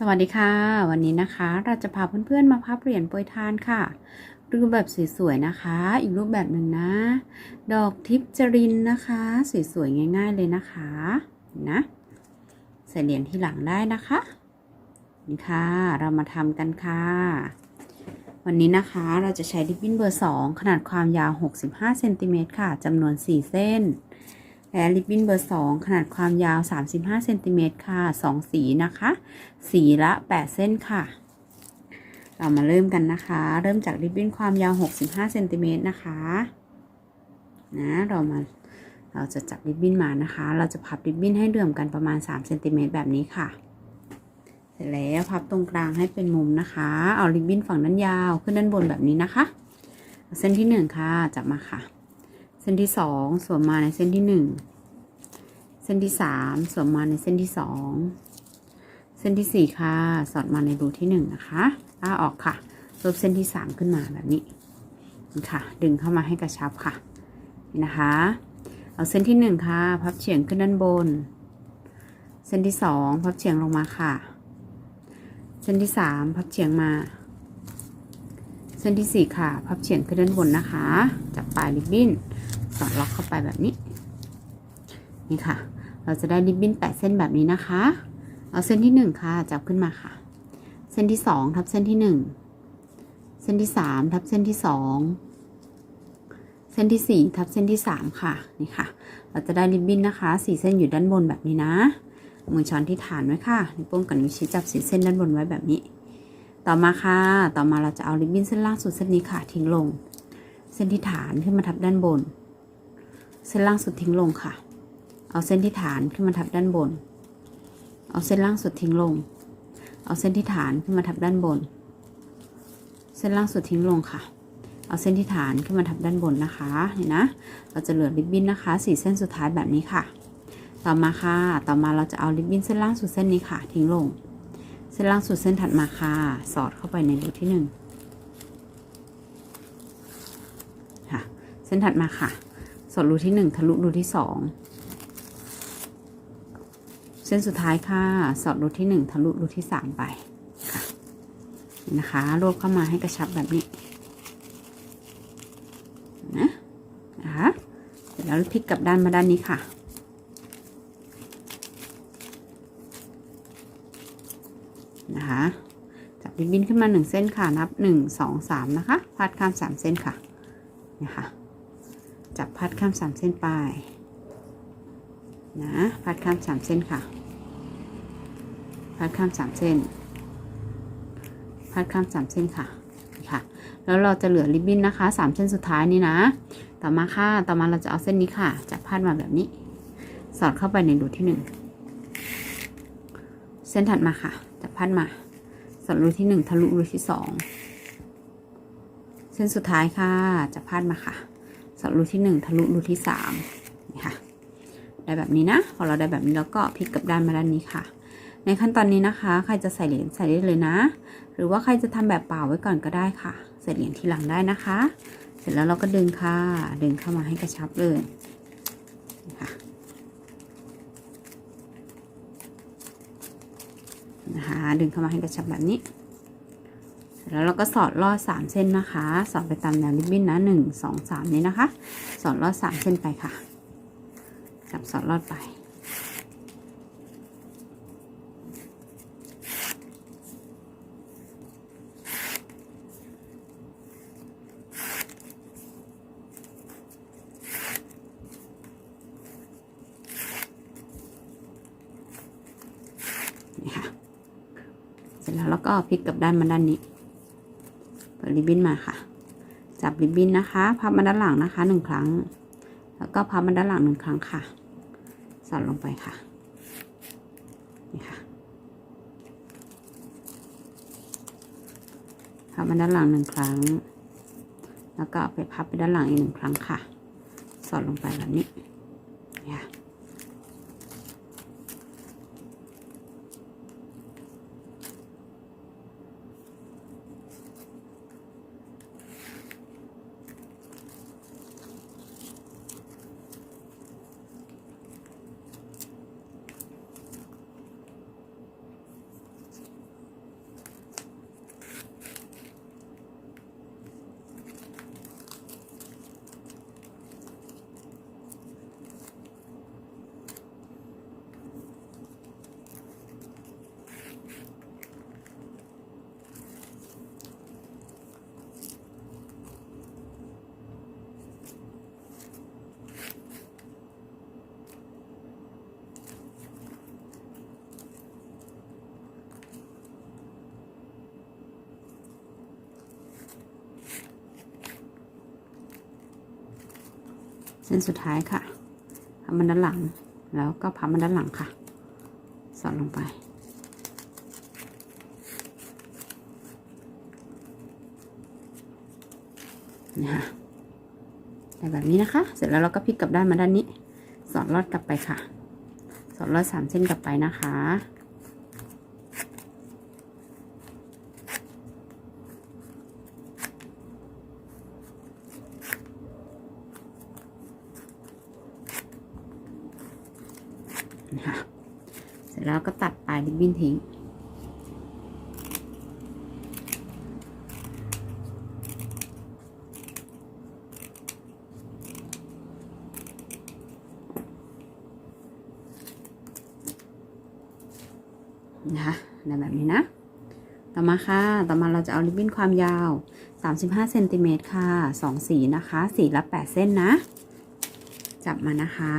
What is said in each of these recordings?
สวัสดีค่ะ วันนี้นะคะเราจะพาเพื่อนๆมาพับเหรียญโปรยทานค่ะ รูปแบบสวยๆนะคะ อีกรูปแบบหนึ่งนะ ดอกทิพจรินนะคะ สวยๆง่าย ๆเลยนะคะนะใส่เหรียญที่หลังได้นะคะนี่ค่ะ เรามาทำกันค่ะ วันนี้นะคะเราจะใช้ริบบิ้นเบอร์ 2 ขนาดความยาว 65เซนติเมตรค่ะจำนวน 4 เส้น และริบบิ้นเบอร์ 2 ขนาดความยาว 35เซนติเมตรค่ะ 2 สีนะคะ สีละ 8 เส้นค่ะ เรามาเริ่มกันนะคะ เริ่มจากริบบิ้นความยาว 65เซนติเมตรนะคะนะเรามาเราจะจับริบบิ้นมานะคะ เราจะพับริบบิ้นให้เหลื่อมกันประมาณ3เซนติเมตรแบบนี้ค่ะ เสร็จแล้วพับตรงกลางให้เป็นมุมนะคะ เอาริบบิ้นฝั่งด้านยาวขึ้นด้านบนแบบนี้นะคะ เส้นที่1ค่ะจับมาค่ะ ส้นที่2สวมมาในเส้นที่1เส้นที่3สวมมาในเส้นที่2เส้นที่4ค่ะ สอดมาในรูที่1นะคะล้าออกค่ะลบเส้นที่3ขึ้นมาแบบนี้นี่ค่ะ ดึงเข้ามาให้กระชับค่ะ นี่นะคะ เอาเส้นที่1ค่ะ พับเฉียงขึ้นด้านบน เส้นที่2พับเฉียงลงมาค่ะ เส้นที่3พับเฉียงมา เส้นที่4ค่ะ พับเฉียงขึ้นด้านบนนะคะ จับปลายริบบิ้น ล็อกเข้าไปแบบนี้ นี่ค่ะ เราจะได้ริบบิ้นแปดเส้นแบบนี้นะคะ เอาเส้นที่หนึ่งค่ะ จับขึ้นมาค่ะ เส้นที่สองทับเส้นที่หนึ่งเส้นที่สามทับเส้นที่สองเส้นที่สี่ทับเส้นที่สามค่ะ นี่ค่ะ เราจะได้ริบบิ้นนะคะสี่เส้นอยู่ด้านบนแบบนี้นะมือช้อนที่ฐานไว้ค่ะนิ้วโป้งกับนิ้วชี้จับสีเส้นด้านบนไว้แบบนี้ ต่อมาค่ะ ต่อมาเราจะเอาริบบิ้นเส้นล่างสุดเส้นนี้ค่ะ ทิ้งลง เส้นที่ฐานขึ้นมาทับด้านบน เส้นล่างสุดทิ้งลงค่ะ เอาเส้นที่ฐานขึ้นมาทับด้านบน เอาเส้นล่างสุดทิ้งลง เอาเส้นที่ฐานขึ้นมาทับด้านบน เส้นล่างสุดทิ้งลงค่ะ เอาเส้นที่ฐานขึ้นมาทับด้านบนนะคะเห็นนะ เราจะเหลือริบบิ้นนะคะสี่เส้นสุดท้ายแบบนี้ค่ะ ต่อมาค่ะ ต่อมาเราจะเอาริบบิ้นเส้นล่างสุดเส้นนี้ค่ะ ทิ้งลง เส้นล่างสุดเส้นถัดมาค่ะ สอดเข้าไปในรูที่หนึ่งค่ะ เส้นถัดมาค่ะ สอดรูที่หนึ่งทะลุรูที่สองเส้นสุดท้ายค่ะ สอดรูที่หนึ่งทะลุรูที่สามไปค่ะนะคะรวบเข้ามาให้กระชับแบบนี้นะนะคะเสร็จแล้วพลิกกลับด้านมาด้านนี้ค่ะนะคะจับริบบิ้นขึ้นมาหนึ่งเส้นค่ะ นับหนึ่งสองสามนะคะพาดข้ามสามเส้นค่ะนะคะ พัดข้ามสามเส้นไปนะพัดข้ามสามเส้นค่ะ พัดข้ามสามเส้น พัดข้ามสามเส้นค่ะค่ะ แล้วเราจะเหลือริบบิ้นนะคะสามเส้นสุดท้ายนี้นะ ต่อมาค่ะต่อมาเราจะเอาเส้นนี้ค่ะจับพัดมาแบบนี้ สอดเข้าไปในรูที่หนึ่งเส้นถัดมาค่ะจับพัดมา สอดรูที่หนึ่งทะลุรูที่สองเส้นสุดท้ายค่ะจับพัดมาค่ะ สอดรูที่หนึ่งทะลุรูที่สามนี่ค่ะได้แบบนี้นะพอเราได้แบบนี้แล้วก็พลิกกลับด้านมาด้านนี้ค่ะ ในขั้นตอนนี้นะคะ ใครจะใส่เหรียญใส่ได้เลยนะ หรือว่าใครจะทำแบบเปล่าไว้ก่อนก็ได้ค่ะ ใส่เหรียญทีหลังได้นะคะ เสร็จแล้วเราก็ดึงค่ะ ดึงเข้ามาให้กระชับเลยนะคะนะคะดึงเข้ามาให้กระชับแบบนี้ แล้วเราก็สอดลอดสามเส้นนะคะ สอดไปตามแนวริบบิ้นนะหนึ่งสองสามนี้นะคะ สอดลอดสามเส้นไปค่ะจับสอดลอดไป นี่ค่ะ เสร็จแล้วเราก็พลิกกลับด้านมาด้านนี้ ริบบิ้นมาค่ะ จับริบบิ้นนะคะพับมาด้านหลังนะคะหนึ่งครั้ง แล้วก็พับมาด้านหลังหนึ่งครั้งค่ะ สอดลงไปค่ะนี่ค่ะพับมาด้านหลังหนึ่งครั้ง แล้วก็ไปพับไปด้านหลังอีกหนึ่งครั้งค่ะ สอดลงไปแบบนี้นี่ค่ะ เส้นสุดท้ายค่ะพับมันด้านหลัง แล้วก็พับมันด้านหลังค่ะ สอดลงไปนะคะแต่แบบนี้นะคะ เสร็จแล้วเราก็พลิกกลับด้านมาด้านนี้ สอดลอดกลับไปค่ะ สอดลอดสามเส้นกลับไปนะคะเสร็จแล้วก็ บินทิ้ง นะคะในแบบนี้นะ ต่อมาค่ะ ต่อมาเราจะเอาริบบิ้นความยาว 35เซนติเมตรค่ะ 2 สีนะคะ สีละ 8 เส้นนะ จับมานะคะ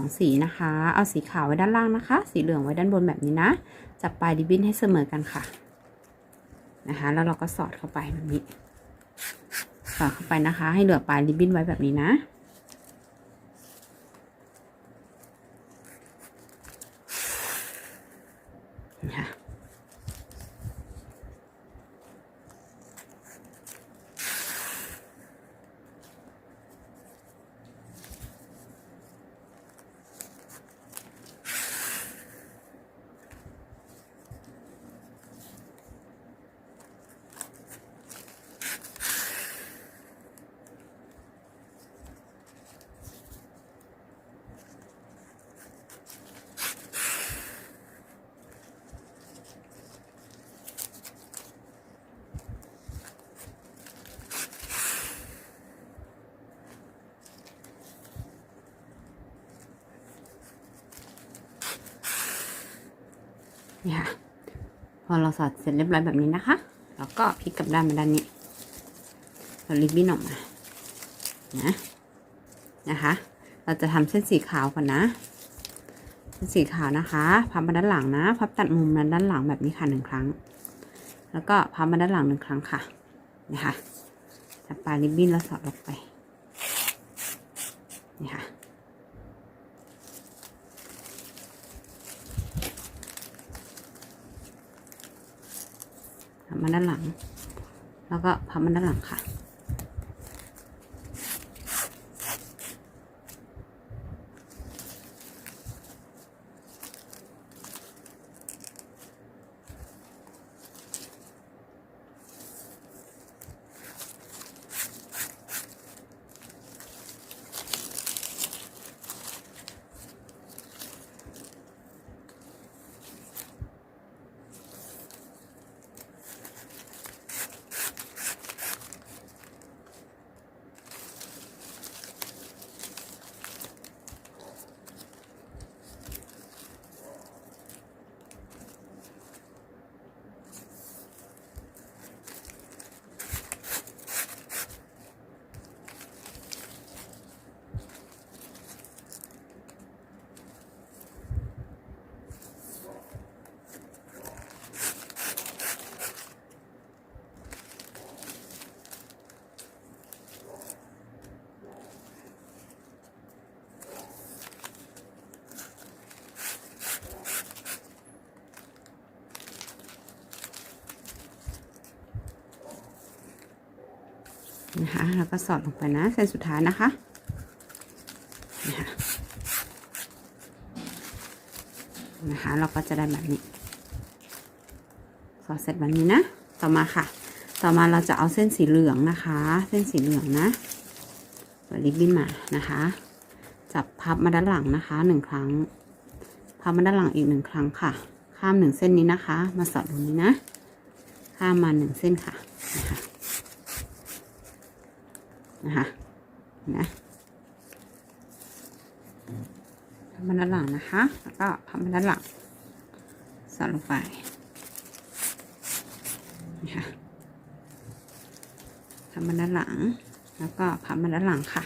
2 สีนะคะ เอาสีขาวไว้ด้านล่างนะคะ สีเหลืองไว้ด้านบนแบบนี้นะ จับปลายริบบิ้นให้เสมอกันค่ะ นะคะ แล้วเราก็สอดเข้าไปแบบนี้ สอดเข้าไปนะคะ ให้เหลือปลายริบบิ้นไว้แบบนี้นะ ค่ะ นี่ค่ะ พอเราสอดเสร็จเรียบร้อยแบบนี้นะคะเราก็พลิกกลับด้านมาด้านนี้เราลิบบิ้นออกมา นะ นะคะ เราจะทำเส้นสีขาวก่อนนะ เส้นสีขาวนะคะ พับมาด้านหลังนะ พับตัดมุมนั้นด้านหลังแบบนี้ค่ะหนึ่งครั้ง แล้วก็พับมาด้านหลังหนึ่งครั้งค่ะ นะคะจับปลายริบบิ้นแล้วสอดลงไป นี่ค่ะ พับ มาด้านหลัง แล้วก็พับมาด้านหลังค่ะ นะคะแล้วก็สอดลงไปนะเส้นสุดท้ายนะคะนะคะนะคะเราก็จะได้แบบนี้ สอดเสร็จแบบนี้นะ ต่อมาค่ะ ต่อมาเราจะเอาเส้นสีเหลืองนะคะ เส้นสีเหลืองนะเปิดริบบิ้นมานะคะ จับพับมาด้านหลังนะคะหนึ่งครั้ง พับมาด้านหลังอีกหนึ่งครั้งค่ะ ข้ามหนึ่งเส้นนี้นะคะ มาสอดตรงนี้นะ ข้ามมาหนึ่งเส้นค่ะนะคะ นะคะนะพับมาด้านหลังนะคะ แล้วก็พับมาด้านหลังสอดลงไปนะคะพับมาด้านหลัง แล้วก็พับมาด้านหลังค่ะ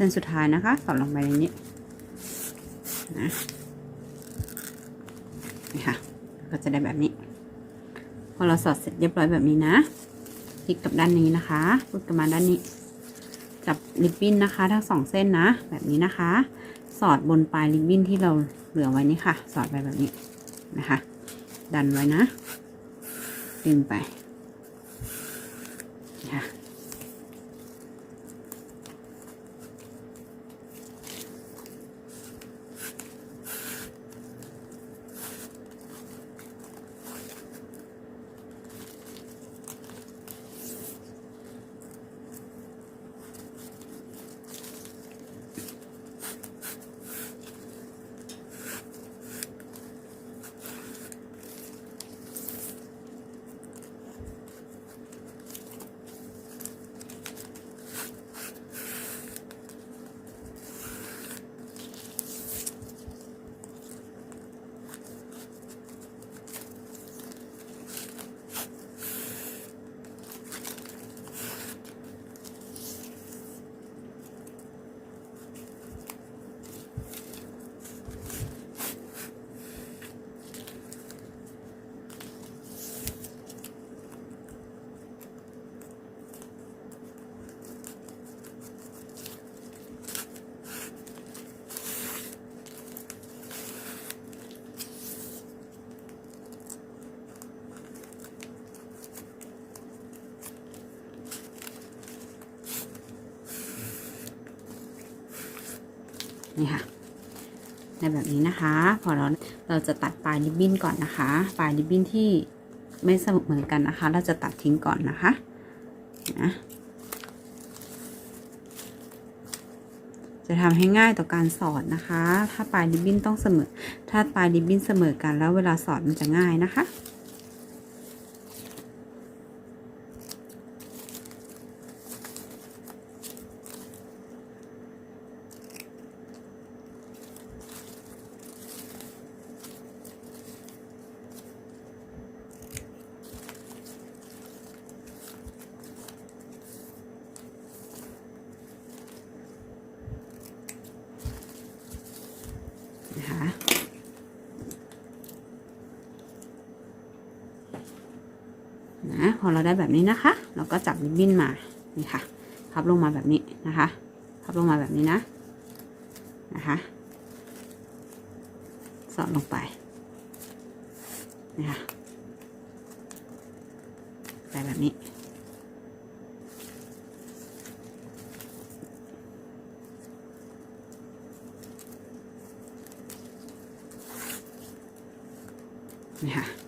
เส้นสุดท้ายนะคะสอดลงไปในนี้นะนี่ค่ะ ก็จะได้แบบนี้ พอเราสอดเสร็จเรียบร้อยแบบนี้นะพลิกกับด้านนี้นะคะพลิกกลับมาด้านนี้ จับริบบิ้นนะคะ ทั้งสองเส้นนะ แบบนี้นะคะ สอดบนปลายริบบิ้นที่เราเหลือไว้นี่ค่ะ สอดไปแบบนี้นะคะ ดันไว้นะ ดึงไปนะคะ นี่ค่ะในแบบนี้นะคะ พอเราเราจะตัดปลายริบบิ้นก่อนนะคะ ปลายริบบิ้นที่ไม่เสมอกันนะคะ เราจะตัดทิ้งก่อนนะคะนะจะทำให้ง่ายต่อการสอดนะคะ ถ้าปลายริบบิ้นต้องเสมอ ถ้าปลายริบบิ้นเสมอกันแล้วเวลาสอดมันจะง่ายนะคะ นะคะนะพอเราได้แบบนี้นะคะ เราก็จับริบบิ้นมานี่ค่ะพับลงมาแบบนี้นะคะพับลงมาแบบนี้นะนะคะสอดลงไปนะคะใส่แบบนี้ค่ะ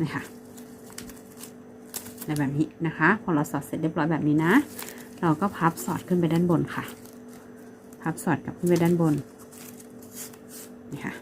นี่ค่ะในแบบนี้นะคะ พอเราสอดเสร็จเรียบร้อยแบบนี้นะ เราก็พับสอดขึ้นไปด้านบนค่ะ พับสอดกลับขึ้นไปด้านบนค่ะ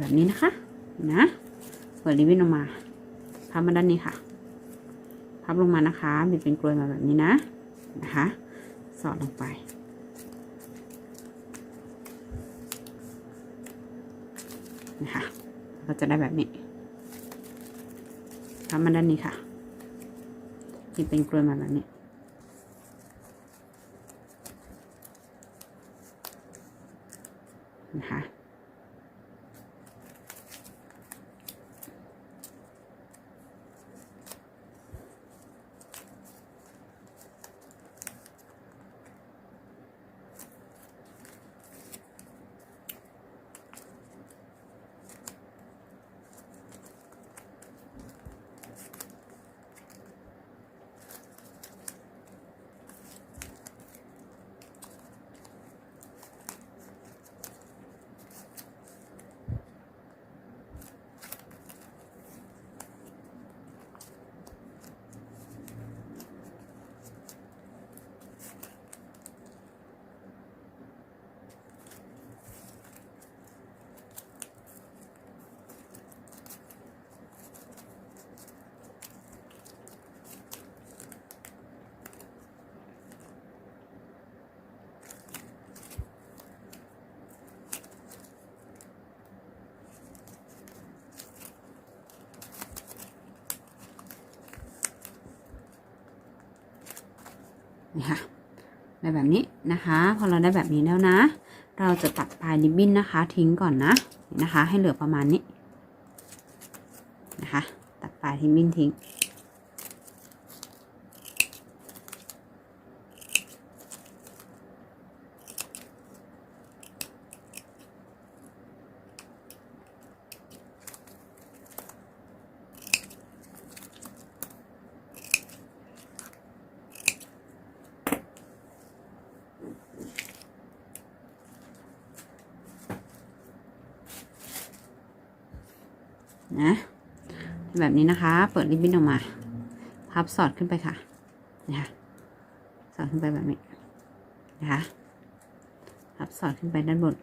แบบนี้นะคะ นะเปิดริบบิ้นออกมาพับมาด้านนี้ค่ะ พับลงมานะคะบิดเป็นกลวยมาแบบนี้นะ นะคะ สอดลงไป นะคะก็จะได้แบบนี้พับมาด้านนี้ค่ะบิดเป็นกลวยมาแบบนี้ นะคะ นี่ค่ะได้แบบนี้นะคะพอเราได้แบบนี้แล้วนะ เราจะตัดปลายริบบิ้นนะคะ ทิ้งก่อนนะนะคะ ให้เหลือประมาณนี้นะคะ ตัดปลายริบบิ้นทิ้ง นะ แบบนี้นะคะ เปิดริบบิ้นออกมา พับสอดขึ้นไปค่ะนะคะสอดขึ้นไปแบบนี้นะคะพับสอดขึ้นไปด้านบน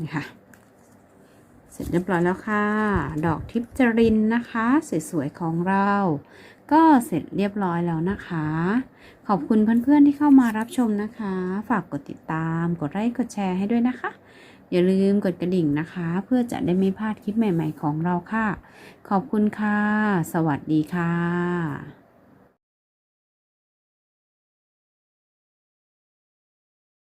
นี่ค่ะ เสร็จเรียบร้อยแล้วค่ะ ดอกทิพจรินนะคะ สวยๆของเรา ก็เสร็จเรียบร้อยแล้วนะคะ ขอบคุณเพื่อนๆที่เข้ามารับชมนะคะ ฝากกดติดตาม กดไลค์กดแชร์ให้ด้วยนะคะอย่าลืมกดกระดิ่งนะคะ เพื่อจะได้ไม่พลาดคลิปใหม่ ๆ ของเราค่ะ ขอบคุณค่ะ สวัสดีค่ะ